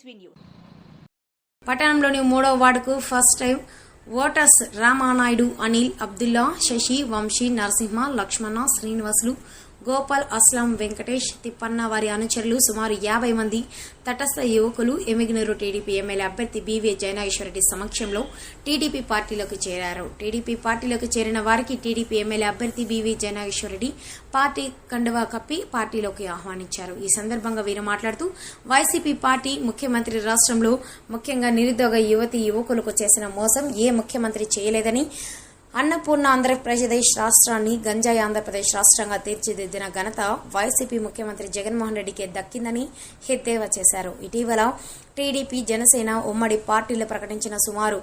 TV news. పట్టణంలోని మూడవ వార్డుకు first time voters Ramanaidu Anil Abdullah Sasi Vamsi Narasimha Lakshmana Srinivasulu Gopal Aslam Venkatesh Thippanna వారి అనుచరులు సుమారు యాభై మంది తటస్థ యువకులు ఎమిగినూరు టీడీపీ ఎమ్మెల్యే అభ్యర్థి బీవీ జయనాగేశ్వరరెడ్డి సమక్షంలో టీడీపీ పార్టీలోకి చేరారు. టీడీపీ పార్టీలోకి చేరిన వారికి టీడీపీ ఎమ్మెల్యే అభ్యర్థి బీవీ జయనాగేశ్వరరెడ్డి పార్టీ కండువా కప్పి పార్టీలోకి ఆహ్వానించారు. ఈ సందర్భంగా వీరు మాట్లాడుతూ వైసీపీ పార్టీ ముఖ్యమంత్రి రాష్ట్రంలో ముఖ్యంగా నిరుద్యోగ యువతి యువకులకు చేసిన మోసం ఏ ముఖ్యమంత్రి చేయలేదని అన్నపూర్ణ ఆంధ్రప్రదేశ్ రాష్ట్రాన్ని గంజాయి ఆంధ్రప్రదేశ్ రాష్ట్రంగా తీర్చిదిద్దిన ఘనత వైసీపీ ముఖ్యమంత్రి జగన్మోహన్ రెడ్డికి దక్కిందని ఎద్దేవా చేశారు. ఇటీవల టీడీపీ జనసేన ఉమ్మడి పార్టీలు ప్రకటించిన సుమారు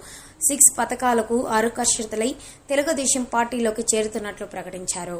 సిక్స్ పథకాలకు ఆకర్షితులై తెలుగుదేశం పార్టీలోకి చేరుతున్నట్లు ప్రకటించారు.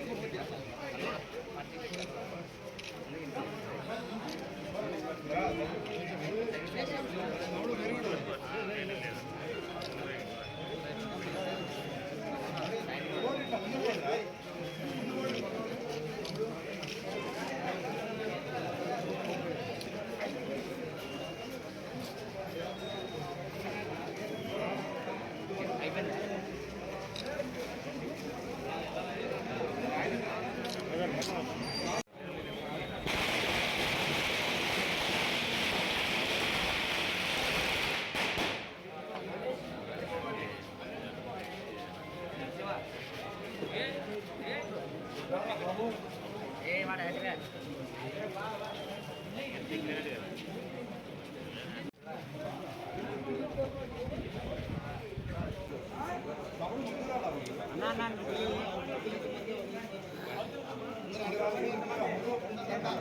పవన్ కళ్యాణ్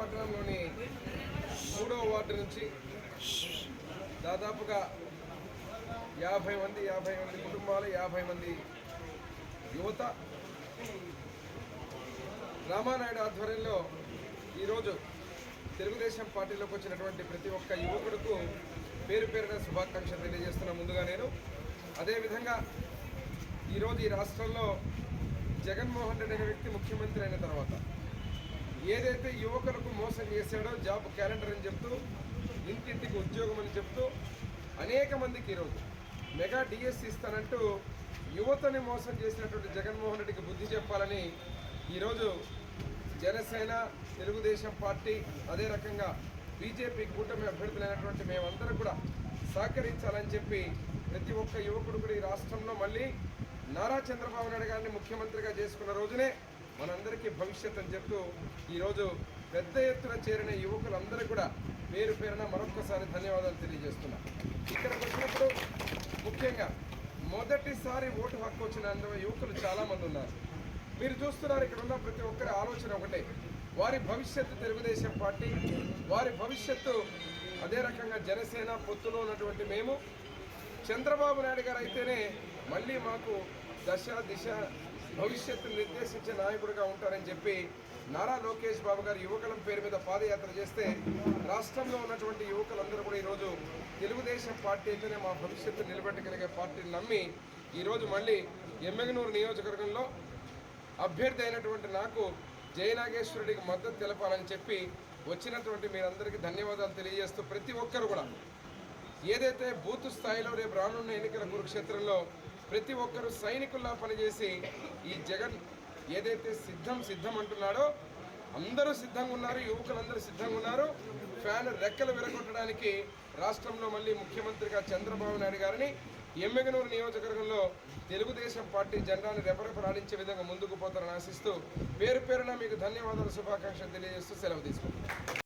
పట్టణంలోని మూడవ వార్డు నుంచి దాదాపుగా యాభై మంది యాభై మంది కుటుంబాలు యాభై మంది యువత రామానాయుడు ఆధ్వర్యంలో ఈరోజు తెలుగుదేశం పార్టీలోకి వచ్చినటువంటి ప్రతి ఒక్క యువకుడుకు పేరు పేరున శుభాకాంక్షలు తెలియజేస్తున్న ముందుగా నేను. అదేవిధంగా ఈరోజు ఈ రాష్ట్రంలో జగన్మోహన్ రెడ్డి అనే వ్యక్తి ముఖ్యమంత్రి అయిన తర్వాత ఏదైతే యువకులకు మోసం చేశాడో జాబ్ క్యాలెండర్ అని చెప్తూ ఇంటింటికి ఉద్యోగం అని చెప్తూ అనేక మందికి ఈరోజు మెగా డిఎస్సి ఇస్తానంటూ యువతని మోసం చేసినటువంటి జగన్మోహన్ రెడ్డికి బుద్ధి చెప్పాలని ఈరోజు జనసేన తెలుగుదేశం పార్టీ అదే రకంగా బీజేపీ కూటమి అభ్యర్థులైనటువంటి మేమందరం కూడా సహకరించాలని చెప్పి ప్రతి ఒక్క యువకుడు కూడా ఈ రాష్ట్రంలో మళ్ళీ నారా చంద్రబాబు నాయుడు గారిని ముఖ్యమంత్రిగా చేసుకున్న రోజునే మనందరికీ భవిష్యత్ అని చెప్తూ ఈరోజు పెద్ద ఎత్తున చేరిన యువకులందరూ కూడా పేరు పేరున మరొక్కసారి ధన్యవాదాలు తెలియజేస్తున్నా. ఇక్కడికి వచ్చినప్పుడు ముఖ్యంగా మొదటిసారి ఓటు హక్కు వచ్చిన అందులో యువకులు చాలామంది ఉన్నారు. మీరు చూస్తున్నారు ఇక్కడ ఉన్న ప్రతి ఒక్కరి ఆలోచన ఒకటే. వారి భవిష్యత్తు తెలుగుదేశం పార్టీ వారి భవిష్యత్తు అదే రకంగా జనసేన పొత్తులో ఉన్నటువంటి మేము. చంద్రబాబు నాయుడు గారు అయితేనే మళ్ళీ మాకు దశ దిశ భవిష్యత్తు నిర్దేశించే నాయకుడిగా ఉంటారని చెప్పి నారా లోకేష్ బాబు గారు యువకులం పేరు మీద పాదయాత్ర చేస్తే రాష్ట్రంలో ఉన్నటువంటి యువకులందరూ కూడా ఈరోజు తెలుగుదేశం పార్టీ అయితేనే మా భవిష్యత్తు నిలబెట్టగలిగే పార్టీని నమ్మి ఈరోజు మళ్ళీ ఎమ్మెగనూరు నియోజకవర్గంలో అభ్యర్థి అయినటువంటి నాకు జయనాగేశ్వరుడికి మద్దతు తెలపాలని చెప్పి వచ్చినటువంటి మీరందరికీ ధన్యవాదాలు తెలియజేస్తూ ప్రతి ఒక్కరు కూడా ఏదైతే బూత్ స్థాయిలో రేపు రానున్న ఎన్నికల కురుక్షేత్రంలో ప్రతి ఒక్కరూ సైనికుల్లా పనిచేసి ఈ జగన్ ఏదైతే సిద్ధం సిద్ధం అంటున్నాడో అందరూ సిద్ధంగా ఉన్నారు యువకులందరూ సిద్ధంగా ఉన్నారు. ఫ్యాన్ రెక్కలు విరగొట్టడానికి రాష్ట్రంలో మళ్ళీ ముఖ్యమంత్రిగా చంద్రబాబు నాయుడు గారిని ఎమ్మెగనూరు నియోజకవర్గంలో తెలుగుదేశం పార్టీ జెండాను రెపరెపరాడించే విధంగా ముందుకు పోతారని ఆశిస్తూ పేరు పేరున మీకు ధన్యవాదాలు శుభాకాంక్షలు తెలియజేస్తూ సెలవు తీసుకుంటున్నాను